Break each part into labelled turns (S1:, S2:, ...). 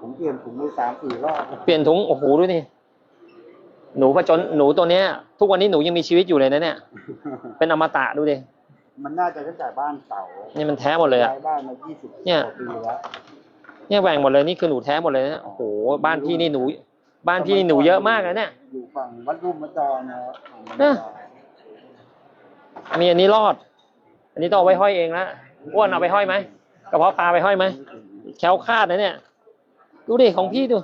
S1: ผมเปลี่ยนถุงมือสามสี่รอบ
S2: เปลี่ยนถุงโอ้โหดูนี่หนูผจญหนูตัวเนี้ย ทุกวันนี้หนูยังมีชีวิตอยู่เลยนะเนี่ย เป็นอมตะดูดิ
S1: มันน่าจะตั้งแต่บ้านเก่า
S2: นี่มันแท้หมดเลยอะ
S1: ย้ายบ้านมายี่สิบ
S2: เนี่ย
S1: ปีแล้ว
S2: เนี่ยแหว่งหมดเลยนี่คือหนูแท้หมดเลยนะโอ้โหบ้านพี่นี่หนู บ้านพี่นี่หนูเยอะมากเลยเนี่ย
S1: อยู่ฝั่งวัดรุ่มวัดดอนนะครับฝั่งวัด
S2: เนอะ
S1: ดอน
S2: มีอันนี้รอด อันนี้ต้องเอาไว้ห้อยเองละอ้วนเอาไปห้อยไหมกระเพาะปลาไปห้อยไหมแคล้วคลาดนะเนี่ย ดูดิของพี่ดู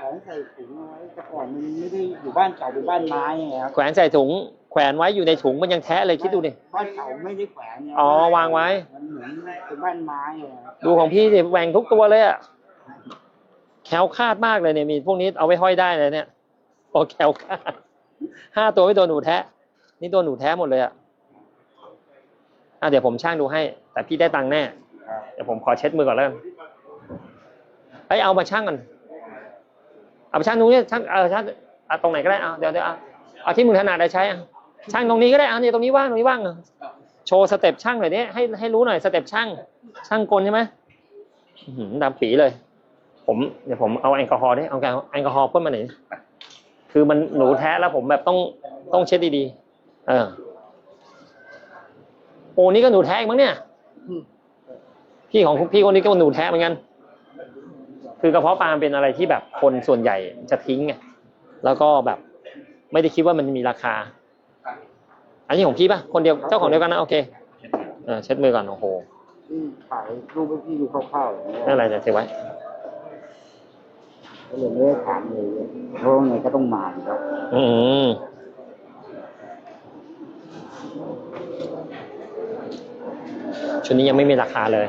S1: ของใส่ถุงเอาไว้แต่ก่อนมันไม่ได้อยู่บ้านเก่าเป็นบ้านไม้ไงครับ
S2: แขวนใส่ถุง แขวนไว้อยู่ในถุงมันยังแท้เลยคิดดูดิ
S1: บ้านเก่าไม่ได้แขวนไง
S2: อ๋อวางไว้
S1: มันเหมือนเป็นบ้านไม้ไงครับ
S2: ดูของพี่ดิแหว่งทุกตัวเลยอะแคล้วคลาดมากเลยเนี่ยมีพวกนี้เอาไว้ห้อยได้เลยเนี่ยโอ้แคล้วคลาดห้าตัวไม่โดนหนูแท้นี่โดนหนูแท้หมดเลยอะอะเดี๋ยวผมช่างดูให้ แต่พี่ได้ตังค์แน่
S1: ครับ
S2: เดี๋ยวผมขอเช็ดมือก่อนแล้วกัน เอ้ยเอามาช่างกันเอาไปช่างตรงนี้ช่างเออช่างเอาตรงไหนก็ได้เอาเดี๋ยวเดี๋ยวเอาเอาที่มึงถนัดได้ใช้อะช่างตรงนี้ก็ได้เอาเนี่ยตรงนี้ว่างตรงนี้ว่างอะโชว์สเต็ปช่างหน่อยดิให้ให้รู้หน่อยสเต็ปช่างช่างกลใช่ไหมอื้อหือดำปีเลย ผมเดี๋ยวผมเอาแอลกอฮอล์ดิเอาแอลกอฮอล์พ่นมาหน่อยดิคือมันหนูแท้แล้วผมแบบต้องต้องเช็ดดีๆเออโอ้นี่ก็หนูแท้อีกมั้งเนี่ยพี่ของพี่คนนี้ก็หนูแท้เหมือนกัน คือกระเพาะปลามันเป็นอะไรที่แบบคนส่วนใหญ่จะทิ้งไงแล้วก็แบบไม่ได้คิดว่ามันมีราคา อันนี้ของพี่ปะคนเดียวเจ้าของเดียวกันนะโอเคเออเช็ดมือก่อนโอ้โห
S1: ที่ถ่ายรูปให้พี่ดูคร่าวๆอย่างเงี้ย
S2: นั่นอะไรจะเก็บไว้
S1: ก็เลยไม่ได้ถามเลยเพราะว่าไงก็ต้องมาอยู่แล้ว
S2: อืมชุดนี้ยังไม่มีราคาเลย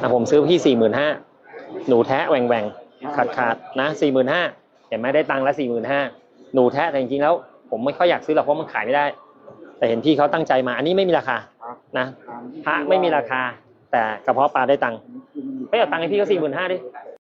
S2: อะผมซื้อพี่สี่หมื่นห้าหนูแท้แหว่งแหว่งขาดขาดนะสี่หมื่นห้าเห็นไหมได้ตังค์ละสี่หมื่นห้าหนูแท้แต่จริงๆแล้ว ผมไม่ค่อยอยากซื้อหรอกเพราะมันขายไม่ได้ แต่เห็นพี่เขาตั้งใจมา อันนี้ไม่มีราคานะพระไม่มีราคา แต่กระเพาะปลาได้ตังค์
S1: คือมันอยู่
S2: เฮ้ยเอาตังค์ให้พี่ก็สี่หมื่นห้าดิ